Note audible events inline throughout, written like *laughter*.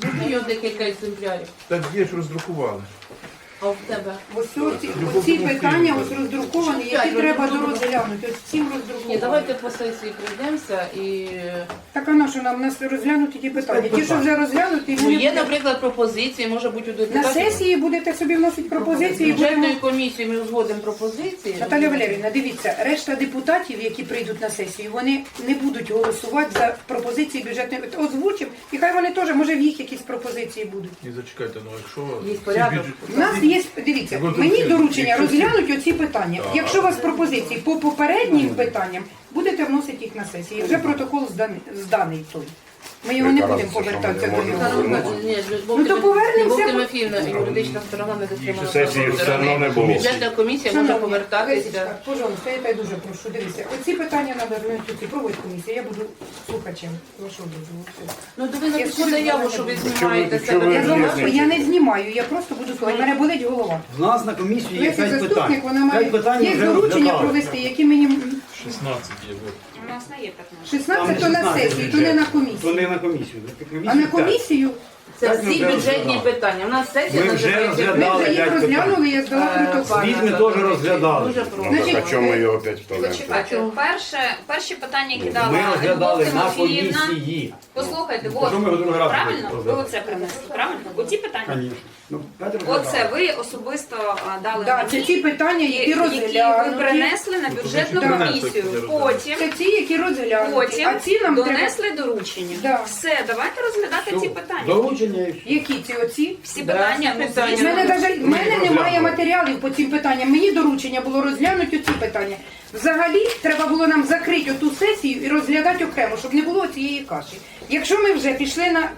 Зроби його декілька екземплярів. Так є ж роздрукували. А в тебе? Ось ці, оці питання ось роздруковані, які треба розглянути. Ось цим Ні, роздруковані. давайте по сесії пройдемося і. Так а на що нам нас розглянути ті питання? Ті, що вже розглянуті, Ну, вони є, будуть- наприклад, пропозиції, може бути у на депутатів. сесії будете собі вносити пропозиції. і будемо- Бюджетної комісії ми узгодимо пропозиції. Наталя Валерівна, дивіться, решта депутатів, які прийдуть на сесію, вони не будуть голосувати за пропозиції бюджетної озвучив, і хай вони теж, може, в їх якісь пропозиції будуть. І зачекайте, ну якщо Є порядок. бюджет- У нас є, дивіться, мені доручення розглянуть оці питання. Якщо у вас пропозиції по попереднім питанням, будете вносити їх на сесії. Вже протокол зданий, зданий той. Ми його не будемо не до можемо нього. Ну, то повернемося. Тимофіївна, юридична сторона не дотримала. Сесії все одно не було. Бюджетна комісія може повертатися. Пожалуйста, я тебе дуже прошу, дивіться. Оці питання треба розглянути, проводь комісію, я буду слухачем вашого дозволу. Ну, то ви напишіть заяву, що ви знімаєте себе. Я не я не знімаю, я просто буду слухати. Мене болить голова. В нас на комісії є Лесі п'ять заступник, питань. вона має питань є вже доручення розглядали. провести, які мені 16 є. От. У нас не є 15. 16 то на сесії, то не на То комісію. не на комісію. А на комісію Це Так, ми всі вже бюджетні розглядали. питання. У нас сесія Ми вже називається розглядали. ми вже їх п'ять розглянули, я здала Е, протокол. Звіт ми теж розглядали. Дуже Ну, так а чому ми його опять вставляємо? Зачекайте, перше, перші питання, які дала Ми розглядали Любов на Тимофіївна. комісії. Послухайте, от, що ми його другий раз правильно? Ви оце принесли, правильно? Оці питання. Звісно. Ну. Оце ви особисто а, дали Да, мені, це ті питання, які які ви розглянуті. принесли на бюджетну Да. комісію. Потім, Це ті, які розглянуті. потім А ці нам треба. донесли доручення. Да. Все, давайте розглядати ці питання. Доручення і все. Які ці оці? Всі Да, питання, всі ну, питання. У звісно, мене даже в мене розглянули. немає матеріалів по цим питанням. Мені доручення було розглянути ці питання. Взагалі треба було нам закрити оту сесію і розглядати окремо, щоб не було цієї каші. Якщо ми вже пішли на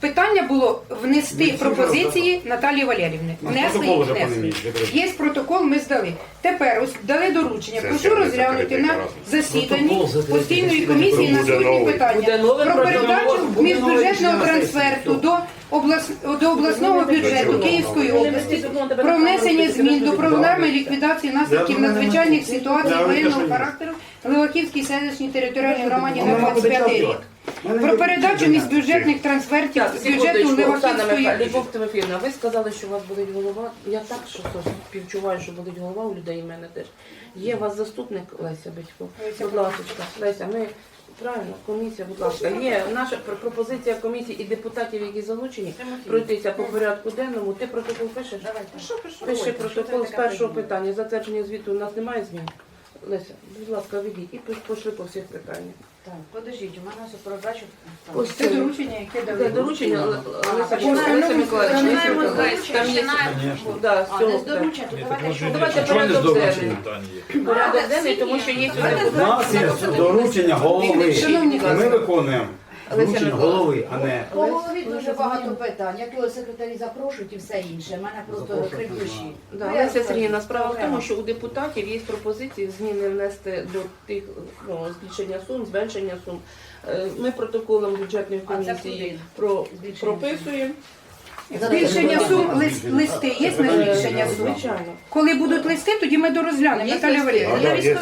питання було внести пропозиції Наталії Валерівни. Ну, Внесли їх, внесли. Є протокол, ми здали. Тепер ось дали доручення. Прошу розглянути на засіданні постійної комісії на наступні питання про передачу міжбюджетного трансферту до облас... до обласного бюджету? Київської області про внесення змін до програми ліквідації наслідків надзвичайних ситуацій воєнного характеру в Леваківській селищній територіальній громаді на Нема куди 25 рік. Про передачу міжбюджетних трансфертів з бюджету Леваківської Любов Тимофіївна, ви сказали, що у вас болить голова. Я так що співчуваю, що болить голова у людей, і мене теж. Є у вас заступник Леся Батько. Будь ласка, Леся, ми правильно, комісія, будь ласка. Є наша пр- пропозиція комісії і депутатів, які залучені, пройтися по порядку денному. Ти протокол пишеш? Пиши протокол з першого питання. Затвердження звіту у нас немає змін. Леся, будь ласка, ведіть і пиш- пошли по всіх питаннях. Так, подождіть, у мене все передачу. Ось Це доручення, яке Це дали. доручення але Леся починаємо- Леся Миколаївна. починаємо з доручення, Там є починаємо. Да, А, з не з питання. доручення, то давайте що? Давайте порядок денний. Порядок денний, тому що є сюди У нас є доручення голови. І Ми виконуємо доручення голови, а не По голові дуже багато питань. Як його секретарі запрошують і все інше. У мене просто Запрошують. крик. Да, Ну, я Леся скажу, Сергіївна, справа в тому, що у депутатів є пропозиції зміни внести до тих ну, збільшення сум, зменшення сум. Е, Ми протоколом бюджетної А це комісії про Збільшення прописуємо. Збільшення сум, лис- листи є на збільшення сум? Звичайно. Коли будуть листи, тоді ми дорозглянемо. Є Наталя листи. Валерійовна. Є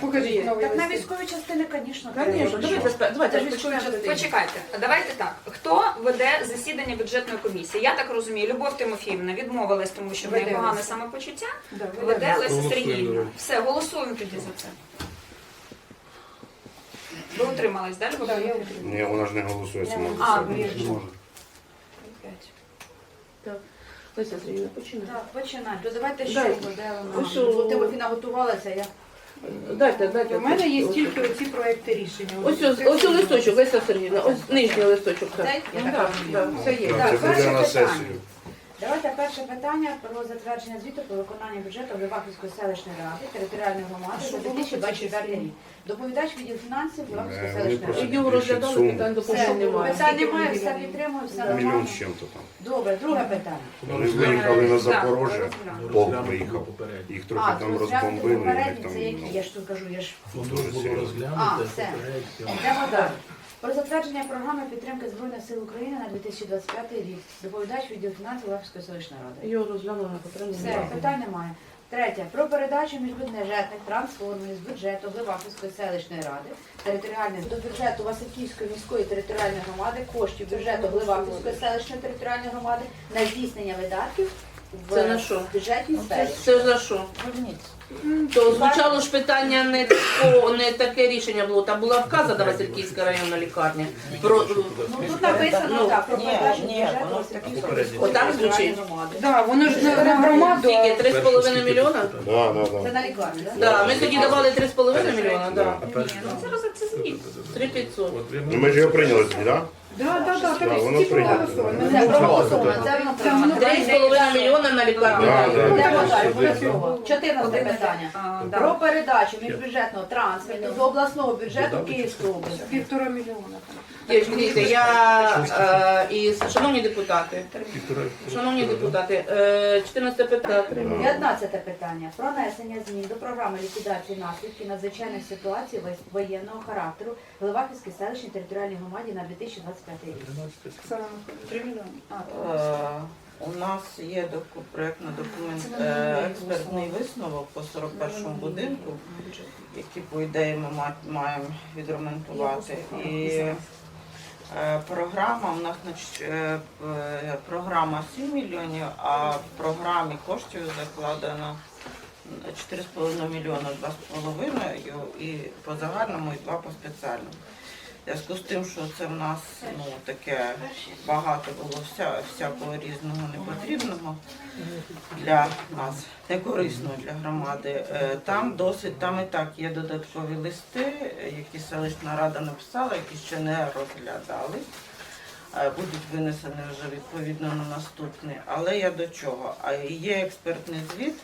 Покажіть, листи. Так на листи. військовій частини, звісно, давайте спе- давайте Це ж військові почнемо. Почекайте, давайте так. Хто веде засідання бюджетної комісії? Я так розумію, Любов Тимофіївна відмовилась, тому що в неї Веде погане Леся. самопочуття. Да, Веде Леся Голосуємо. Сергіївна. Все, голосуємо тоді за це. Ви утримались, да, Любов Да, я Тимофіївна? Ні, вона ж не голосує сама за А, себе. може. Леся Сергійовна, починай. Так, починай. То давайте що Дайте. де Ну, вона? Бо Тимофіна готувалася, я Дайте, дайте. У мене є тільки оці проекти рішення. Ось ось ось ось листочок, Леся Сергійовна, ось нижній листочок. так. Ну, все є. Так, Так, Це буде перше на питання. сесію. Давайте перше питання про затвердження звіту про виконання бюджету Леваківської селищної ради територіальної громади за 2024 рік. Доповідач відділ фінансів Леваківської Е, селищної ради. Його розглядали, питань до Все, кого немає. питань немає, все підтримую, все Мільйон з чим-то там. Добре, друге питання. Вони виїхали на Запорожжя, полк виїхав. Їх трохи там розбомбили, вони попередні, там це які? ну, Я ж тут кажу, я ж Фонд Дуже було серйозно. розглянути, А, все. Йдемо далі. Про затвердження програми підтримки Збройних сил України на 2025 рік. Доповідач відділ фінансів Леваківської селищної ради. Його розглянули на потрібні. Все, питань немає. Третє. Про передачу міжбюджетних трансформів з бюджету Гливахівської селищної ради територіальної до бюджету Васильківської міської територіальної громади коштів бюджету Гливахівської селищної територіальної громади на здійснення видатків в Це на що? бюджетній сфері. Це за що? То звучало ж питання не тако, не таке рішення було. Там була вказана Васильківська районна лікарня. Про Ну тут написано так, про бюджету міської Отак звучить? Да, воно ж на, на громаду. скільки? Три з половиною мільйона? Да, да, Це на лікарню, так? Да, ми тоді давали три з половиною мільйона, да. Перше? Це роз- це. Три п'ятсот. Ну ми ж його прийняли так? Да, да, да, Да, так, воно всі прийнято. проголосовані. Це проголосовано, це воно Це воно Три з половиною мільйона на лікарню. Да, да. Йдемо да. далі, Сюди. обов'язково. Чотирнадцяте питання. Про передачу міжбюджетного трансферту з обласного бюджету Київської області. Півтора мільйона. Дивіться, я е, і шановні депутати, шановні депутати, е, 14 питання. 15 питання. Про внесення змін до програми ліквідації наслідків надзвичайних ситуацій воєнного характеру Леваківській селищній територіальній громаді на 2025 Е, У нас є доку- проектний документ, е, експертний висновок по 41 будинку, який, по ідеї, ми ма- маємо відремонтувати. І е, програма у нас значить, е, е, програма 7 мільйонів, а в програмі коштів закладено 4,5 мільйона, 2,5 і по загальному, і 2 по спеціальному. Зв'язку з тим, що це в нас ну, таке багато було вся, всякого різного непотрібного для нас, некорисного для громади. Е, Там досить, там і так є додаткові листи, які селищна рада написала, які ще не розглядали. Е, Будуть винесені вже відповідно на наступний. Але я до чого? А є експертний звіт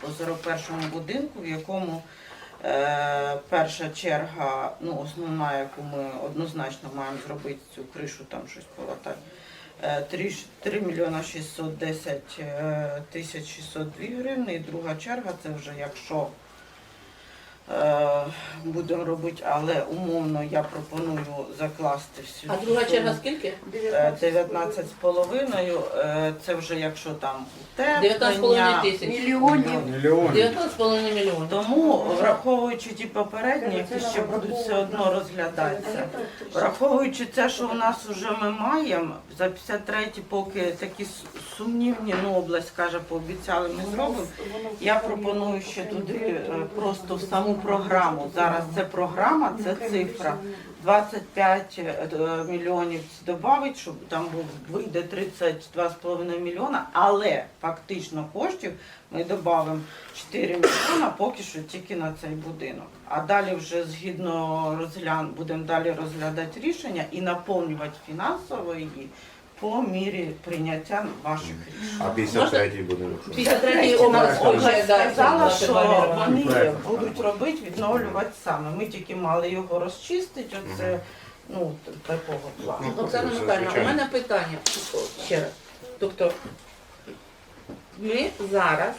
по 41 будинку, в якому перша черга, ну основна, яку ми однозначно маємо зробити цю кришу, там щось полатати. Е, 3, 3 мільйона 610 е, тисяч 602 гривні. І друга черга це вже якщо е, будемо робити, але умовно я пропоную закласти всю. А друга черга скільки? Е, 19 з половиною, е, це вже якщо там 19,5 утеплення. тисяч. Мільйонів. 19,5 мільйонів. Тому, враховуючи ті попередні, які ще будуть все одно розглядатися, враховуючи те, що в нас вже ми маємо, за 53 поки такі сумнівні, ну область каже, пообіцяли, ми зробимо. Я пропоную ще туди е, просто в саму програму. Зараз це програма, це цифра. 25 е, мільйонів додати, щоб там вийде 32,5 мільйона, але фактично коштів ми додамо 4 мільйона поки що тільки на цей будинок. А далі вже згідно розгляд будемо далі розглядати рішення і наповнювати фінансово її по мірі прийняття ваших рішень. А 53-й будинок. що? 53 область у нас да, сказала, що вони будуть робити, відновлювати саме. Ми тільки мали його розчистити, оце ну такого плану. Оксана Це Михайлівна, у звичайно. мене питання ще раз. Тобто ми зараз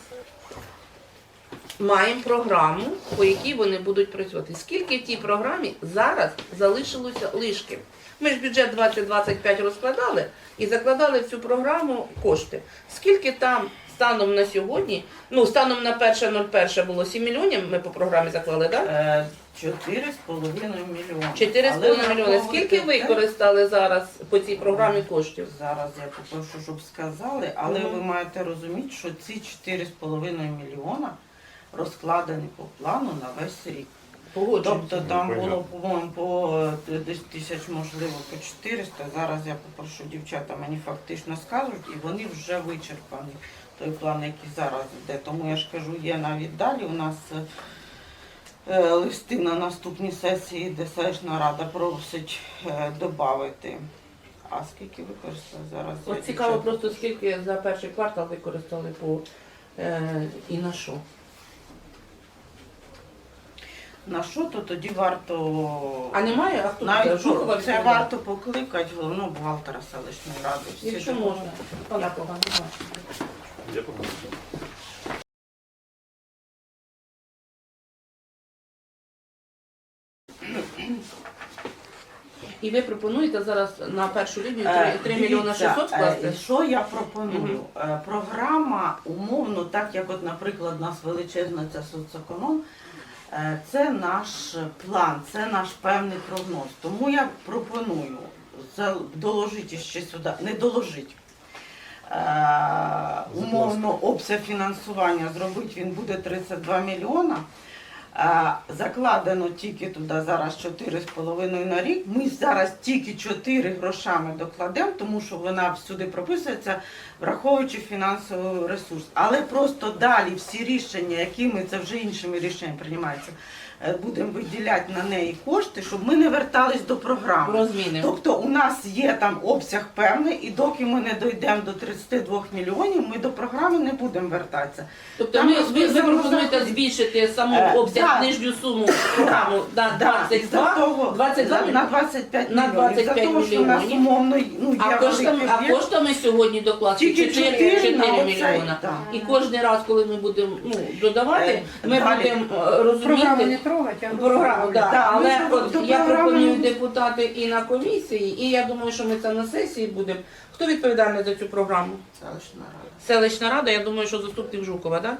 маємо програму, по якій вони будуть працювати. Скільки в тій програмі зараз залишилося лишки? Ми ж бюджет 2025 розкладали і закладали в цю програму кошти. Скільки там станом на сьогодні, ну станом на 1.01 було 7 мільйонів, ми по програмі заклали, так? Е, Чотири з половиною мільйони. 4,5 мільйони. Скільки враховуйте те- використали зараз по цій програмі коштів? Зараз я попрошу, щоб сказали, але Мгм. ви маєте розуміти, що ці 4,5 мільйона розкладені по плану на весь рік. Тобто там Ну, було, по-моєму, по е, десь тисяч, можливо, по 400. Зараз я попрошу дівчата, мені фактично скажуть, і вони вже вичерпані. Той план, який зараз йде. Тому я ж кажу, є навіть далі. У нас е, е, листи на наступній сесії, де селищна рада просить е, додати. А скільки використали зараз? От цікаво дівчат- просто скільки за перший квартал використали по е, і на що. На що то тоді варто. А немає, а Навіть це? Жукова це відповідає? варто покликати головного бухгалтера селищної ради. Всі Якщо допоможуть. можна. Пане Коваль, будь ласка. Я побачив. І ви пропонуєте зараз на першу лінію Е, 3, мільйони дивіться, 600 е, вкласти? Що я пропоную? Е, Програма умовно, так як, от, наприклад, у нас величезна ця соцеконом, це наш план, це наш певний прогноз. Тому я пропоную доложити ще сюди, не доложити. Е, умовно обсяг фінансування зробити він буде 32 мільйона. Закладено тільки туди зараз 4,5 на рік. Ми зараз тільки 4 грошами докладемо, тому що вона всюди прописується, враховуючи фінансовий ресурс. Але просто далі всі рішення, які ми це вже іншими рішеннями приймаються, будемо виділяти на неї кошти, щоб ми не вертались до програми. Розміни. Тобто у нас є там обсяг певний, і доки ми не дойдемо до 32 мільйонів, ми до програми не будемо вертатися. Тобто Там ми, ви, ви пропонуєте збільшити саму Е, обсяг да. нижню суму програму Да, із-за 22, того, 22 на, на 25 на мільйонів. Із-за того, що у нас умовно ну, а коштами, а коштами сьогодні докласти Тільки 4, 4 4 на оцей, мільйона. так. І кожен раз, коли ми будемо ну, додавати, Е, ми далі. будемо е, розуміти. Трогати, а Програму, да. Да, але от до я програми пропоную депутати і на комісії, і я думаю, що ми це на сесії будемо. Хто відповідальний за цю програму? Селищна рада. Селищна рада, я думаю, що заступник Жукова, так? Да?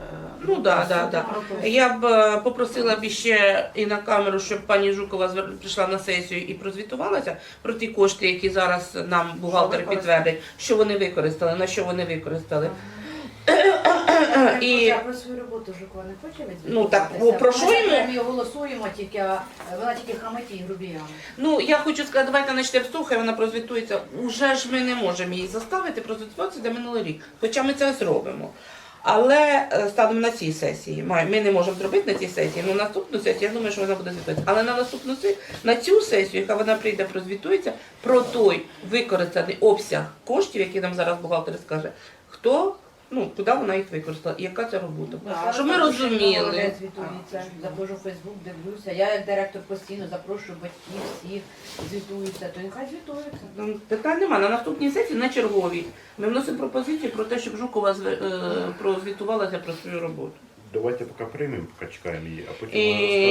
Е, Ну да, да, да. Я б е, попросила б ще і на камеру, щоб пані Жукова звер- прийшла на сесію і прозвітувалася про ті кошти, які зараз нам бухгалтер підтвердить, що вони використали, на що вони використали. *coughs* І- про свою роботу Жукова не хоче Ну, так, відзвітуватися? про що Ми премію голосуємо, тільки а, вона тільки хамить і грубіями. Ну я хочу сказати, давайте начнемо з того, хай вона прозвітується. Уже ж ми не можемо її заставити прозвітуватися за минулий рік, хоча ми це зробимо. Але е, станом на цій сесії, май- ми не можемо зробити на цій сесії, ну наступну сесію, я думаю, що вона буде звітуватися. Але на наступну сесію, на цю сесію, яка вона прийде, прозвітується про той використаний обсяг коштів, які нам зараз бухгалтер скаже, хто, ну, куди вона їх використала і яка це робота. Да. Щоб ми розуміли. Звітується. Заходжу в Фейсбук, дивлюся. Я як директор постійно запрошую батьків, всіх, звітуються, то нехай звітуються. Ну, Питань нема. На наступній сесії на черговій ми вносимо пропозицію про те, щоб Жукова зве- е, прозвітувалася про свою роботу. Давайте поки приймемо, поки чекаємо її, а потім І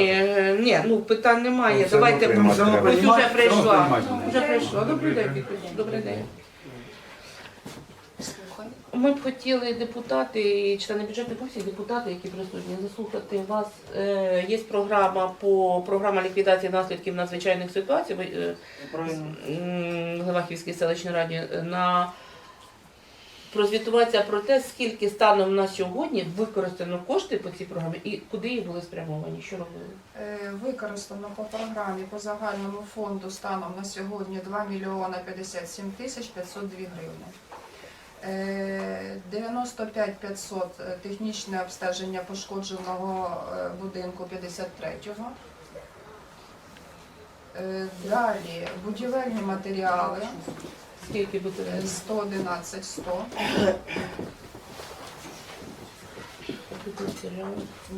е, ні, ну питань немає. Ну, все одно Давайте приймати ось уже прийшла. Вже прийшла. Добрий день, Вікторія. Добрий день. Ми б хотіли депутати і члени бюджетної комісії, депутати, які присутні, заслухати вас. Е, Є програма по програма ліквідації наслідків надзвичайних ситуацій. Ви, е. Главахівській селищній раді е, на прозвітуватися про те, скільки станом на сьогодні використано кошти по цій програмі і куди їх були спрямовані, що робили. Е, Використано по програмі по загальному фонду станом на сьогодні 2 мільйона 57 тисяч 502 гривни. Е, 95 500 е, технічне обстеження пошкодженого е, будинку 53-го. Е, Далі будівельні матеріали Скільки е, 111 100.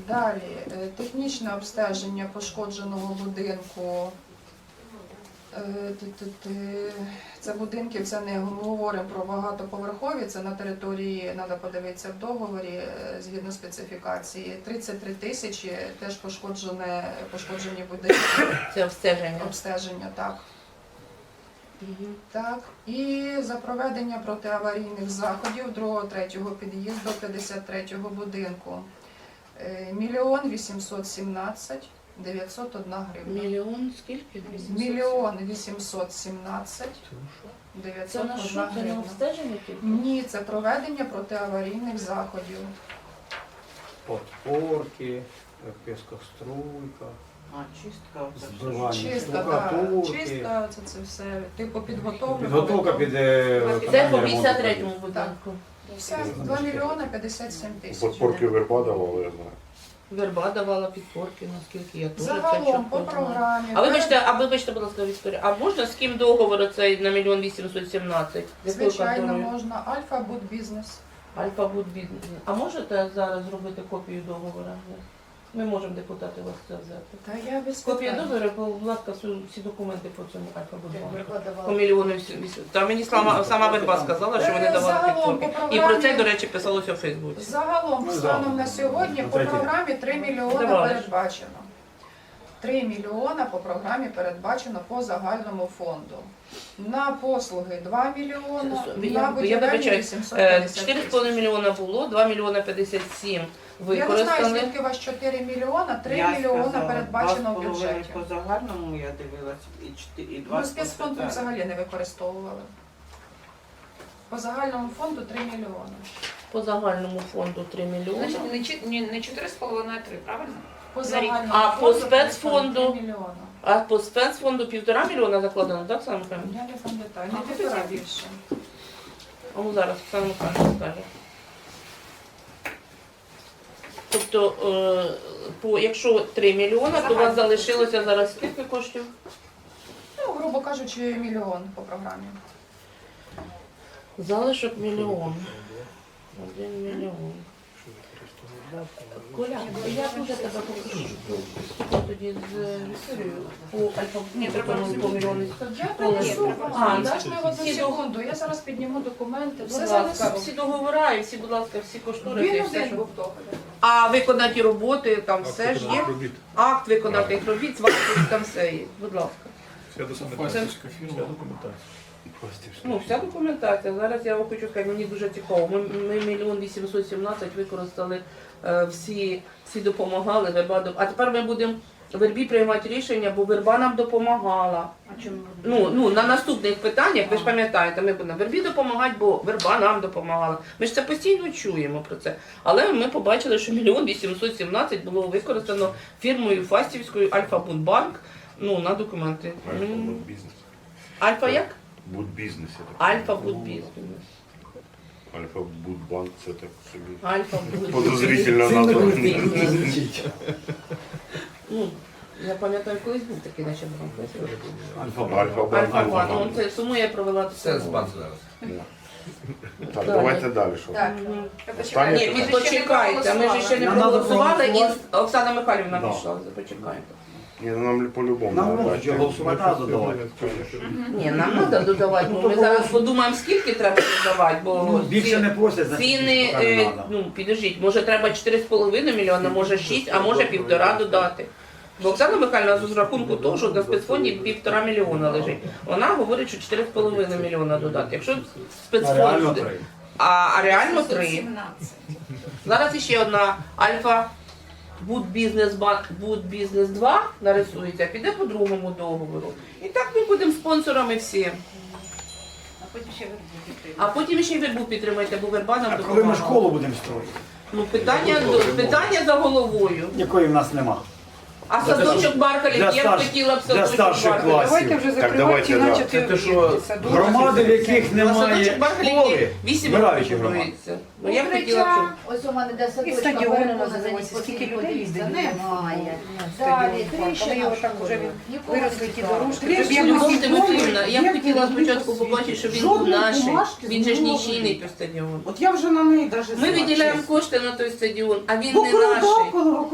Далі е, технічне обстеження пошкодженого будинку. Е. Це будинки, це не говоримо про багатоповерхові, це на території, треба подивитися в договорі е, згідно специфікації. 33 тисячі теж пошкоджене, пошкоджені будинки, Це обстеження. обстеження, так. Так, і за проведення протиаварійних заходів 2-3 під'їзду 53-го будинку. Е, Мільйон 817 901 гривня. Мільйон скільки? Мільйон 817 Це на що? Це на гривня. обстеження тільки? Ні, це проведення протиаварійних заходів. Подпорки, піскоструйка, А, чистка. все. збивання Чистка, так, штукатурки. чистка, це, це все. Типу підготовлено. Підготовка під е, Це по 53-му будинку. Все, 2 мільйони 57 тисяч. Подпорки верба давали, я знаю. Верба давала підпорки, наскільки я теж це Загалом по чітко програмі. А вибачте, а вибачте, будь ласка, Вікторія, а можна з ким договор цей на мільйон вісімсот сімнадцять? Звичайно, можна. Альфа Буд Бізнес. Альфа Буд Бізнес. А можете зараз зробити копію договору? Ми можемо депутати у вас це взяти. Та я без Копія питань. договору, будь ласка, всі, всі документи по цьому Альфа Буд Як Банку. По мільйону вісім- вісім- Та мені сама, сама Верба сказала, що вони Е, давали загалом підпорки. по І про це, програмі- до речі, писалося в Фейсбуці. Загалом Ну, станом на сьогодні по третій. програмі 3 мільйони Давай. передбачено. 3 мільйона по програмі передбачено по загальному фонду. На послуги 2 мільйона, Я- на я будівельні вибачаю, 850 4,5 мільйона було, 2 мільйона 57 Я не знаю, використали. звідки у вас 4 мільйона, 3 Я мільйона сказала, передбачено в 2,5 бюджеті. По загальному я дивилась і 4, і 2 Ми спецфонд ми взагалі не використовували. По загальному фонду 3 мільйони. По загальному фонду 3 мільйони. Значить, не, не, не 4,5, а 3, правильно? По рік. загальному А по фонду спецфонду? 3 мільйона. А по спецфонду півтора мільйона закладено, так, Оксана Михайлівна? Я не пам'ятаю, А, не півтора більше. А ну зараз Оксана Михайлівна скаже. Тобто, е, по, якщо 3 мільйона, то у вас залишилося зараз скільки коштів? Ну, грубо кажучи, мільйон по програмі. Залишок мільйон. Один мільйон. Коля, я вже тебе попрошу. Тоді з Вікторією по альфа Ні, треба по мільйони? Я принесу А, вам. да? Даш мені одну секунду, я зараз підніму документи, Будь все ласка, занесу. всі договори, і всі, будь ласка, всі кошториси. і Він все, один що- був договір. А виконаті роботи, там все ж є. Робіт. Акт виконатих робіт, сварки, там все є. Будь ласка. Вся документація. Вся документація. Ну, вся документація. Зараз я вам хочу сказати, мені дуже цікаво. Ми, ми мільйон 817 використали, е, всі, всі допомагали, верба доп- А тепер ми будемо вербі приймати рішення, бо верба нам допомагала. А чому? Ну, ну, на наступних питаннях, ви ж пам'ятаєте, ми будемо вербі допомагати, бо верба нам допомагала. Ми ж це постійно чуємо про це. Але ми побачили, що мільйон 817 було використано фірмою Фастівською Альфа Бунбанк ну, на документи. Альфа М, Будбізнес. Альфа як? Будбізнес. я так Альфа розумію. Будбізнес. Альфа Будбанк це так собі. Альфа Будбізнес. Подозрительна назва. Ну, я пам'ятаю, колись був такий наче банк. Альфа Альфа Банк. Банк. Ну, це тому я провела це. Так, Далі. давайте далі. Що? Так. Останнє Ні, питання. почекайте, ми ж ще не Нам надо проголосували і проголосувати. Оксана Михайлівна Да. пішла. Почекайте. Ні, ну нам по-любому. Нам надо. можуть голосувати, а додавати. Ні, нам треба додавати, бо ми зараз подумаємо, скільки треба додавати, бо Ну, Більше ці не просять, значить, ціни, е, надо. ну підождіть, може треба 4,5 мільйона, може 6, а може півтора додати. Бо Оксана Михайлівна з рахунку того, що на спецфонді півтора мільйона лежить. Вона говорить, що 4,5 мільйона додати. Якщо А спецфонд реально три. а, а реально 3. Зараз іще одна Альфа Будбізнес Будбізнес 2 нарисується, піде по другому договору. І так ми будемо спонсорами всі. А потім ще вербу А потім ще й вербу підтримайте, бо верба нам А коли ми допомагала. школу будемо строїти, Ну питання, питання за головою. якої в нас нема. А садочок Баркалів, я б старш- хотіла б для садочок старших Баркалів. класів. Давайте вже Так, закривати давайте, да. Це те, що. Садочок. Громади, в яких немає садочок Баркалів школи, 8 років громади. будується. Ну я б хотіла, щоб... Ось у мене де І садочка стадіони переконані називаються. Скільки людей їздить? Немає. Далі, тріщина його в так вже він виросли ті дорожки. В Любов якось Тимофіївна, я б хотіла спочатку побачити, щоб він був Жодної наш. бумажки Він же ж з нічийний той стадіон. От я вже на неї навіть Ми виділяємо кошти на той стадіон, а він не наш.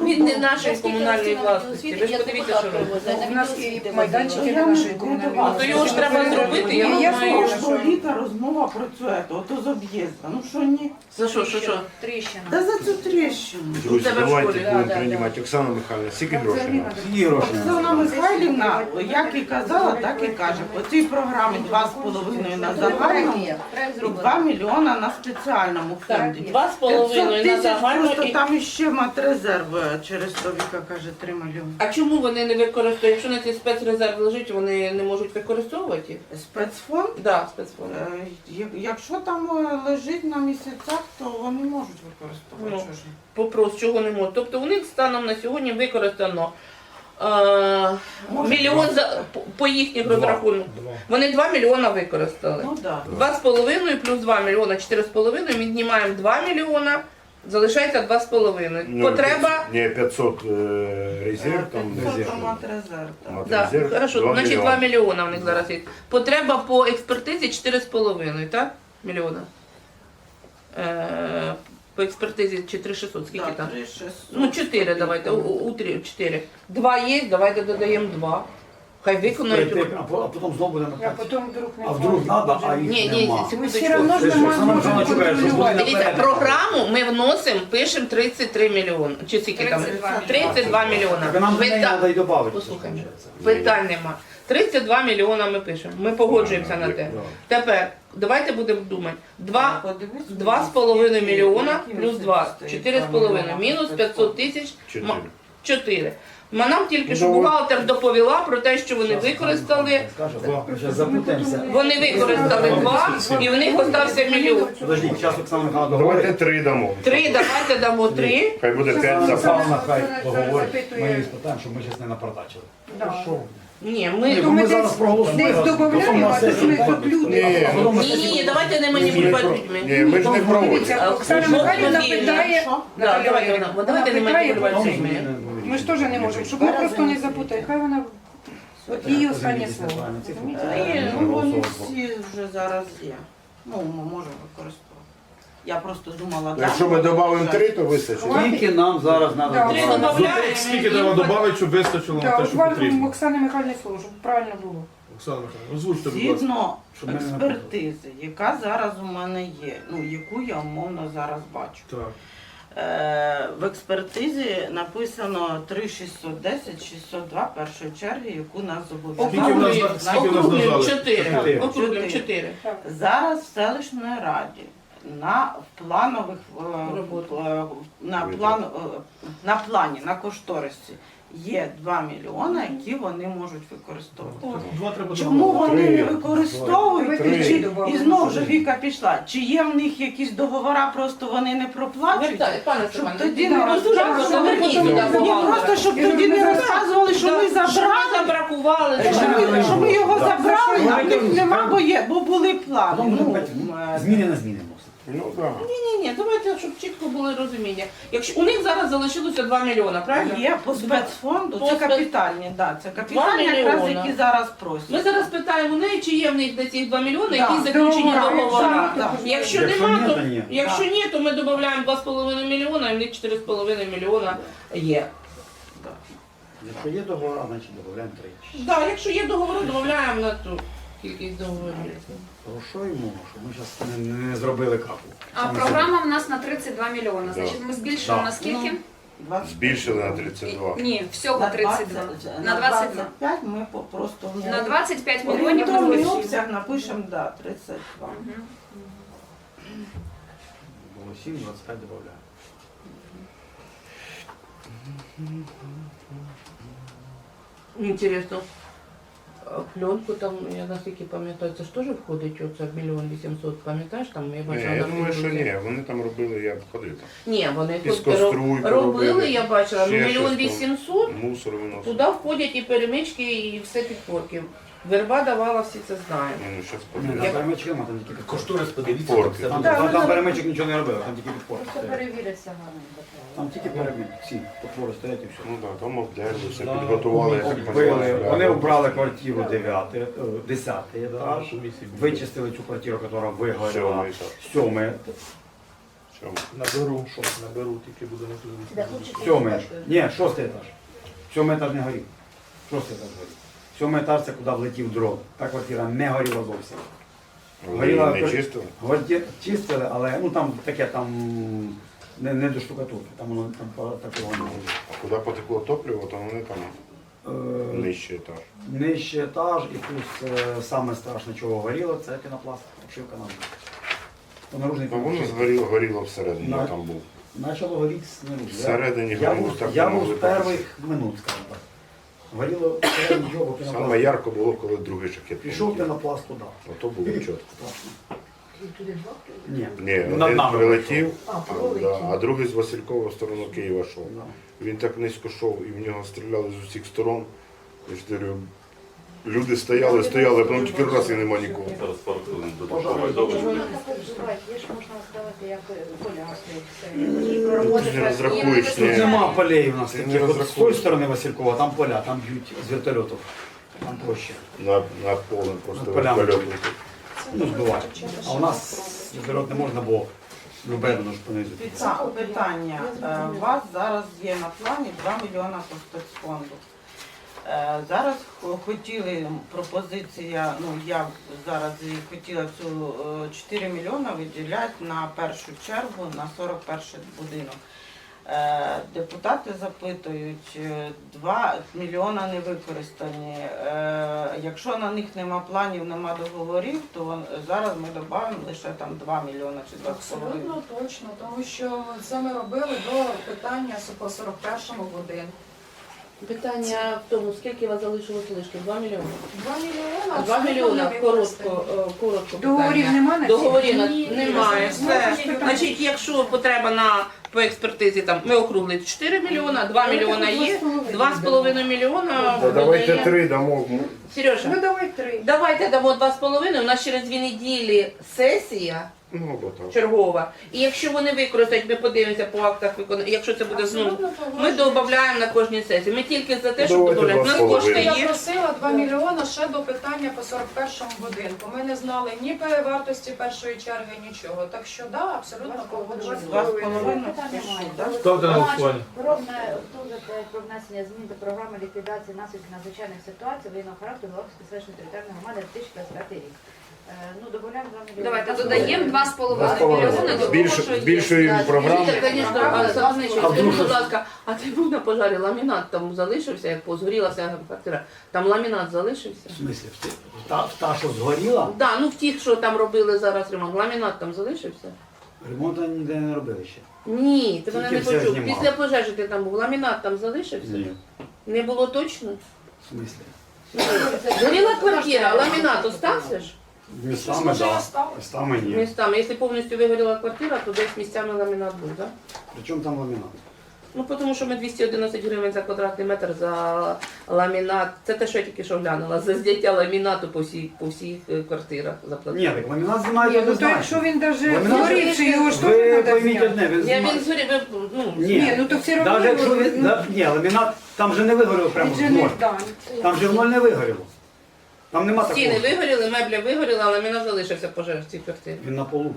Він не нашої скільки комунальної Ви ж я подивіться, депутат що робить. привозила, У нас і майданчики нашої Ну, то його ж треба зробити, я Я думаю, знаю, Що літа розмова про це, ото з об'їзду. Ну що ні? За що, що, що? Тріщина. Та за цю тріщину. Друзі, тебе в давайте будемо да, приймати. Оксана Михайлівна, скільки грошей? не Оксана. Михайлівна, як і казала, так і каже. По цій програмі 2,5 на загальному і 2 мільйона на спеціальному Так, фонді. два з 500 половиною на тисяч, загальну. просто і- там іще матрезерв е, через то Віка каже 3 мільйони. А чому вони не використовують? Якщо на цей спецрезерв лежить, вони не можуть використовувати їх? Спецфонд, Да, спецфонд. е, як- якщо там е, лежить на місяцях, то вони можуть використовувати. Ну. Чого ж ні? Попрос, чого не можуть. Тобто у них станом на сьогодні використано е, мільйон за, по- по їхніх розрахунках. Вони 2 мільйона використали. Ну так. З половиною плюс 2 мільйона, 4 з половиною, віднімаємо 2 мільйона, залишається 2 з половиною. Ну, Потреба, Ні, 500 е, резерв, там Це матрезерв. так. да, матрезерв, хорошо, два значить 2 мільйони. мільйона в них зараз є. Потреба по експертизі 4 з половиною, так? Мільйона. Е, по експертизі чи 3600, скільки там? 3600. Ну, 4 давайте, у, у 3, 4. 2 є, давайте додаємо 2. Хай виконають. Прийти, а по- а потім знову будемо А п'ять. потім вдруг не А вдруг надо, а їх Ні, ні, нема. Секундочку. все одно ж Ти що, не можемо щоб контролювати. Дивіться, наперед. програму ми вносимо, пишемо 33 мільйони. Чи скільки там? 32 32 мільйона. Так а нам до неї Пита- треба й додати. Послухай мене. Питань нема. 32 мільйона ми пишемо. Ми погоджуємося на те. Тепер давайте будемо думати. Два, Подивись, два з половиною мільйона плюс два. стоїть, Чотири з половиною. нема. Мінус 500 тисяч. Чотири. Чотири. Ма- Нам тільки що Ну, бухгалтер доповіла про те, що вони використали. Ми. Вони використали два, і в них остався мільйон. Подожди, зараз Оксана Михайловна Давайте три дамо. Три, давайте дамо три. Хай буде п'ять Оксана хай договорить. запитує. Ми її спитаємо, щоб ми зараз не напортачили. Ні, Ні, ми. бо ми ми зараз десь, проголосуємо. десь додаємо, а тут ми тут люди. Ні, Ні, ні, давайте не маніпулювати людьми. Ні, ми ж не проводимо. Оксана Михайлівна питає, Да, давайте, вона- давайте не маніпулювати людьми. Ми ж теж не можемо, щоб ми просто не запутали. Хай вона от її останнє слово. Ні, ну вони всі вже зараз є. Ну, ми можемо використовувати. Я просто думала, да, Якщо ми додамо три, то вистачить. Скільки нам зараз треба? Три додаємо. Скільки треба додати, щоб вистачило на те, що потрібно? Оксана Михайлівна слово, щоб правильно було. Оксана Михайловна, озвучте, будь ласка. згідно Щоб ми не експертизи, яка зараз у мене є, ну яку я умовно зараз бачу. Так. Е, в експертизі написано 3610, 602 першої черги, яку нас зобов'язали. Округлюємо Чотири. чотири. Зараз в селищної раді на планових е, е, на план на плані на кошторисі є 2 мільйони, які вони можуть використовувати. Два треба Чому додати. вони не Три. використовують? Три. Чи, і знову ж Віка пішла. Чи є в них якісь договори, просто вони не проплачують? Пане Щоб Степане, тоді не розказували, Ні, просто щоб тоді не розказували, що ми забрали. забракували. Що ми, що ми його забрали, а в них нема, бо є, бо були плани. Ну, е, Зміни на зміни. Ну так. Ні, ні, ні, давайте, щоб чітко було розуміння. Якщо у них зараз залишилося 2 мільйона, правильно? Є по спецфонду, По це спец- капітальні, да, це капітальні, якраз мільйона. які зараз просять. Ми зараз питаємо у неї, чи є в них на ці 2 мільйони, Да. які заключені Договори, договори. да. Якщо Якщо нема, ні, то то ні. якщо ні, то ми додаємо 2,5 мільйона, і в них 4,5 мільйона є. Якщо є договора, значить додаємо три. Так, якщо є договори, додаємо на ту кількість договорів. Грошуємо, щоб ми зараз не, не зробили капу. А Саме програма в нас на 32 мільйони. Значить, ми збільшили Да. на скільки? Двадцять- Збільшили на 32. Ні, всього 32. На 22. 25 ми по- просто в На 25 мільйонів орієнтовний ми обсяг напишемо, да, 32. Мгм. Було 7, 25 додаємо. Інтересно. Пленку там, я наскільки пам'ятаю, це ж теж входить оце мільйон вісімсот, пам'ятаєш там? Я Ні, бачила я на думаю, що ні. Вони там робили, я ходив там. Ні, вони тут Піскоструйку ро- робили, робили. я бачила, ну Ще мільйон щось там. вісімсот, Мусор виносили. туди входять і перемички, і все підпорки. Верба давала, всі це знають. Ні, ну зараз подивимося. там нема, там тільки підпорки. Кошторис подивіться. Це Там, там, там перемичок нічого не робили, там тільки підпорки. Просто стоять. перевіриться гарненько. Там тільки перемички, всі потвори стоять і все. Ну так, там обдерли, все підготували, як Оббили, вони обрали квартиру 9, 10 етаж, вичистили цю квартиру, яка вигоріла, Сьомий етаж. сьомий, Сьомий. Наберу, що наберу, тільки буде на телевізорі. сьомий, ні, шостий етаж. Сьомий етаж не горів, шостий етаж горів. Сьомий етаж це куди влетів дрон. Та квартира не горіла зовсім. Горіла не чистили? Чистили, але ну там таке там не, не до штукатурки, там воно там такого не було. А куди потекло топливо, то вони там Е, нижче етаж. Нижче етаж і плюс е, саме страшне, чого горіло, це пінопласт, обшивка нам. То наружний Ну, воно згоріло, горіло всередині, На- я там був. Почало горіти знаружи. Я- Всередині я, горіло, був, так я був з перших минут, скажімо так. Горіло його пінопласт. Саме ярко було, коли другий шахет Пішов полетів. пінопласт туди. Ото було чітко. Ні. Ні, Над один нами прилетів, А, а, прилетів. да, а другий з Василькова в сторону Києва йшов. Да. Він так низько йшов і в нього стріляли з усіх сторон. Я ж говорю, люди стояли, стояли, а потім тільки раз і нема нікого. Є ж можна як. І проводити Ти не розрахуєш, Тут нема полей у нас Ти не таких. От з тої сторони Василькова, там поля, там б'ють з вертольотів. Там проще. На, на поле просто вертольот. Ну, збиває. А у нас вертольот не можна, бо любе воно ж понизу. Пита- Питання. Е, У вас зараз є на плані 2 мільйона по спецфонду. Е, Зараз хотіли пропозиція, ну я зараз хотіла цю е, 4 мільйони виділяти на першу чергу на 41 будинок. Е, Депутати запитують, е, 2 мільйона не використані. Е, Якщо на них нема планів, нема договорів, то зараз ми додамо лише там 2 мільйони чи 2,5. Абсолютно точно, тому що це ми робили до питання по 41-му будинку. Питання в тому, скільки у вас залишилось лишки? 2 мільйони? 2 мільйони. 2 абсолютно мільйони, не використані. коротко, е, коротко Договорів питання. нема на Договорів на- Ні, немає. ні, Все. Значить, якщо потреба на по експертизі, там ми округлили 4 мільйона, 2 мільйона є, 2,5 мільйона. Та давайте видає- три дамо. Сережа, Ну давай три. давайте дамо 2,5, у нас через дві неділі сесія Ну, або так. чергова. І якщо вони використають, ми подивимося по актах виконання. Якщо це буде знову, Абсолютно ми погоджуюсь. додаємо на кожній сесії. Ми тільки за те, щоб Давайте додати. У нас 2,5. кошти Я є. просила 2 мільйони ще до питання по 41-му будинку. Ми не знали ні вартості першої черги, нічого. Так що да, абсолютно погоджуюсь. Два з половиною. Питання немає. Да? Ставте на голосування. Про вне- внесення змін до програми ліквідації наслідків надзвичайних ситуацій воєнного характеру Головської селищної територіальної громади 2025 рік. Е, Ну, додаємо 2 мільйони. Давайте додаємо 2,5 мільйони до того, що є. збільшуємо програму. Звісно, скажіть, будь ласка, а ти був на пожарі ламінат там залишився, як позгоріла вся квартира. Там ламінат залишився? В смислі, в ти- та, та, що згоріла, Да, ну в тих, що там робили зараз ремонт, ламінат там залишився? ремонту ніде не робили ще. Ні, ти мене Тільки не все почув. знімав. Після пожежі ти там був, ламінат там залишився? Ні. Не було точно? В смислі? Згоріла квартира, а ламінат остався ж? Містами, Може, осталось? Містами ні. Містами. Якщо повністю вигоріла квартира, то десь місцями ламінат був, так? Причому там ламінат? Ну, тому що ми 211 гривень за квадратний метр за ламінат. Це те, що я тільки що глянула. За зняття ламінату по всіх, по всіх е, квартирах заплатили. Ні, так ламінат Ні, ну то якщо він даже Ламінат- його ж теж Ви треба пойміть зняти. одне, він Я він згорів, ви, ну, Ні, ну то все одно Навіть якщо його- він, да, ні, ламінат, там же не вигоріло прямо Він в же не ноль. да. Там же в ноль не вигоріло. Там нема стіни такого. вигоріли, меблі вигоріли, але ламінат залишився пожеж в цій квартирі. Він на полу.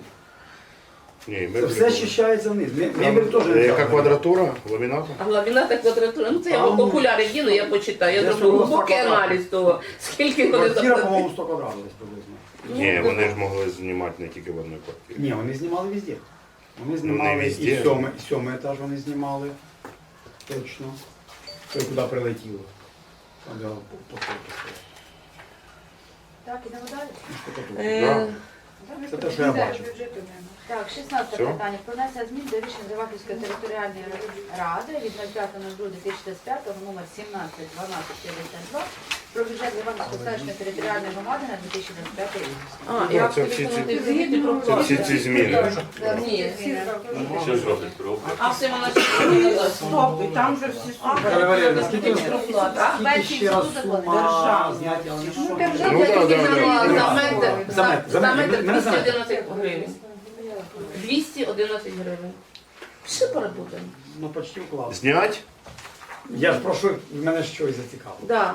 Ні, Це меблі все були. щищається вниз. Ме- Мебель теж е, не Яка треба. квадратура ламінату? А ламінат і квадратура, ну це я Там- в окуляри діну, я почитаю. Я Я зроблю глибокий аналіз того, скільки вони Квартира, заплатили. по-моєму, 100 квадратів десь приблизно. Ні, вони ж могли знімати не тільки в одній квартирі. Ні, вони знімали везде. Вони Ну, знімали не і везде. сьомий, і сьомий етаж вони знімали. Точно. Той, куди прилетіло. Там, де по- по- по- по- Так, ідемо далі. Е, Це те, що я бачу. Так, 16 Все? питання. Про внесення змін до рішення Заваківської територіальної ради від 05.02.2025 номер 17 12 52 про бюджет Заваківської селищної територіальної громади на 2025 рік. А, Ну, це всі ці- виконати звіти про Це всі ці зміни. Ні, Всі зроблять. а все вона. Стоп, і там же всі. Наталя Валеріївна, скільки, Проплата. скільки ще раз сума зняття? Ну, Я держава Ну, да, да, да. за метр, За метр, за за метр. метр Мене за 211 гривень. 211 гривень. Пішли поработаємо. Ну, почти вклад. Знять? Я ж прошу, мене щось зацікавило. Да.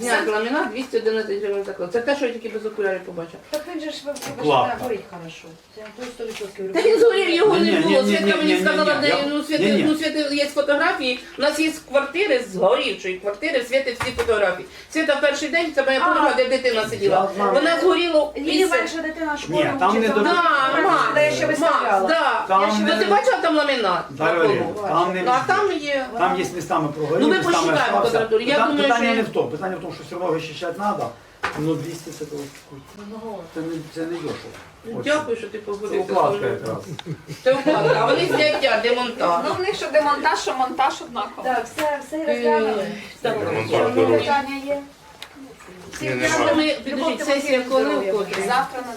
Зняти ламінат 211 гривень заклад. Це те, що я тільки без окулярів побачила. Так він же ж ви Ладно. горить хорошо. Це той 100% Та він згорів, його не ні, було. ні, Свідка мені ні, сказала, ні, де я- ну, ні-ні. ну, Світи є фотографії. У нас є квартири з горівшої квартири, Світи всі фотографії. Світа перший день, це моя подруга, де дитина сиділа. Я знаю. Вона згоріла Її менша дитина Ні, школу там не вчиться. до- Да, ще Макс, виставляла. да. Там Я не- ти бачила там ламінат? На там не Ну, а там є. Там є містами прогорів, Ну, ми містами остався. квадратуру. Я Пита- думаю, питання що- не в тому. Питання в тому, що все одно вичищати треба. Ну, 200 це, то- це, не, це не дешево. Ну, Дякую, що ти Це погодився. укладка якраз. Це укладка, а вони зняття, демонтаж. Ну, в них що демонтаж, що монтаж однаково. Так, все, все розглянули. Так, питання є? Ні, нема. ми, підождіть, сесія коли вкотре? Завтра на